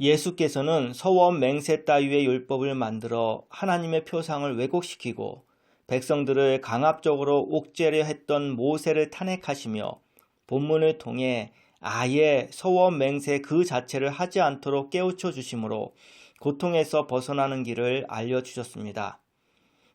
예수께서는 서원 맹세 따위의 율법을 만들어 하나님의 표상을 왜곡시키고 백성들을 강압적으로 옥죄려 했던 모세를 탄핵하시며 본문을 통해 아예 서원 맹세 그 자체를 하지 않도록 깨우쳐 주심으로 고통에서 벗어나는 길을 알려주셨습니다.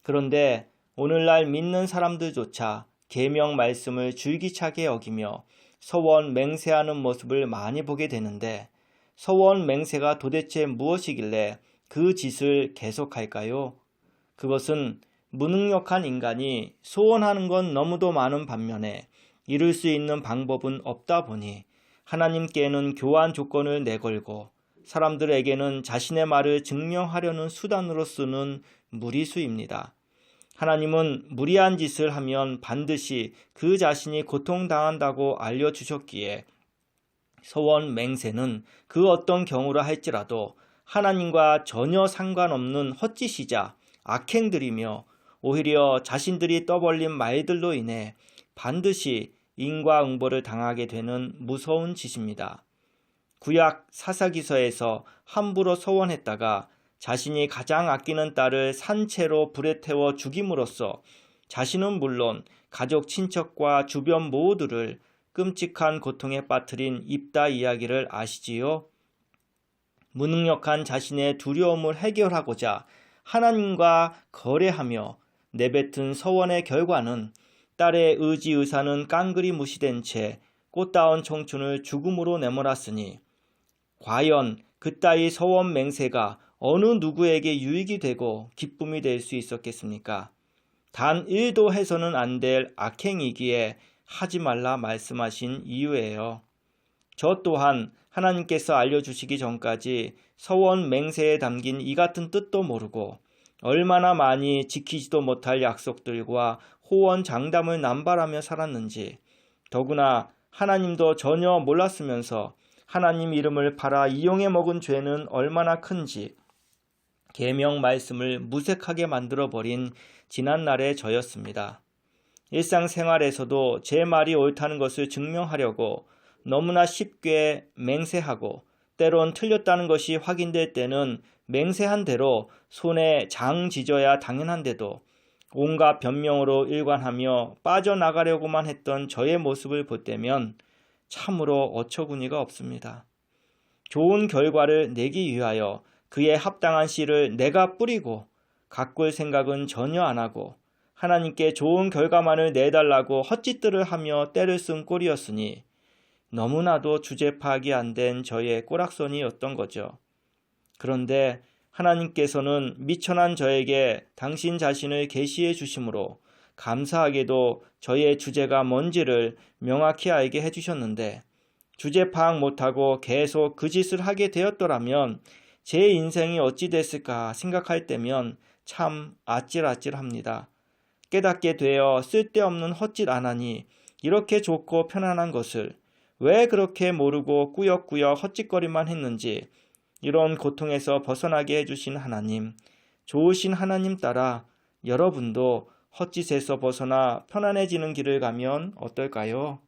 그런데 오늘날 믿는 사람들조차 계명 말씀을 줄기차게 여기며 서원 맹세하는 모습을 많이 보게 되는데 서원 맹세가 도대체 무엇이길래 그 짓을 계속할까요? 그것은 무능력한 인간이 소원하는 건 너무도 많은 반면에 이룰 수 있는 방법은 없다 보니 하나님께는 교환 조건을 내걸고 사람들에게는 자신의 말을 증명하려는 수단으로 쓰는 무리수입니다. 하나님은 무리한 짓을 하면 반드시 그 자신이 고통당한다고 알려주셨기에 소원 맹세는 그 어떤 경우라 할지라도 하나님과 전혀 상관없는 헛짓이자 악행들이며 오히려 자신들이 떠벌린 말들로 인해 반드시 인과응보를 당하게 되는 무서운 짓입니다. 구약 사사기서에서 함부로 소원했다가 자신이 가장 아끼는 딸을 산채로 불에 태워 죽임으로써 자신은 물론 가족 친척과 주변 모두를 끔찍한 고통에 빠뜨린 입다 이야기를 아시지요? 무능력한 자신의 두려움을 해결하고자 하나님과 거래하며 내뱉은 서원의 결과는 딸의 의지 의사는 깡그리 무시된 채 꽃다운 청춘을 죽음으로 내몰았으니 과연 그 따위 서원 맹세가 어느 누구에게 유익이 되고 기쁨이 될 수 있었겠습니까? 단 1도 해서는 안 될 악행이기에 하지 말라 말씀하신 이유예요. 저 또한 하나님께서 알려주시기 전까지 서원 맹세에 담긴 이 같은 뜻도 모르고 얼마나 많이 지키지도 못할 약속들과 호언 장담을 남발하며 살았는지 더구나 하나님도 전혀 몰랐으면서 하나님 이름을 팔아 이용해 먹은 죄는 얼마나 큰지 계명 말씀을 무색하게 만들어 버린 지난날의 저였습니다. 일상생활에서도 제 말이 옳다는 것을 증명하려고 너무나 쉽게 맹세하고 때론 틀렸다는 것이 확인될 때는 맹세한 대로 손에 장 지져야 당연한데도 온갖 변명으로 일관하며 빠져나가려고만 했던 저의 모습을 볼 때면 참으로 어처구니가 없습니다. 좋은 결과를 내기 위하여 그에 합당한 씨를 내가 뿌리고 가꿀 생각은 전혀 안 하고 하나님께 좋은 결과만을 내달라고 헛짓들을 하며 때를 쓴 꼴이었으니 너무나도 주제 파악이 안 된 저의 꼬락선이었던 거죠. 그런데 하나님께서는 미천한 저에게 당신 자신을 계시해 주심으로 감사하게도 저의 주제가 뭔지를 명확히 알게 해주셨는데 주제 파악 못하고 계속 그 짓을 하게 되었더라면 제 인생이 어찌 됐을까 생각할 때면 참 아찔아찔합니다. 깨닫게 되어 쓸데없는 헛짓 안 하니 이렇게 좋고 편안한 것을 왜 그렇게 모르고 꾸역꾸역 헛짓거리만 했는지 이런 고통에서 벗어나게 해주신 하나님, 좋으신 하나님 따라 여러분도 헛짓에서 벗어나 편안해지는 길을 가면 어떨까요?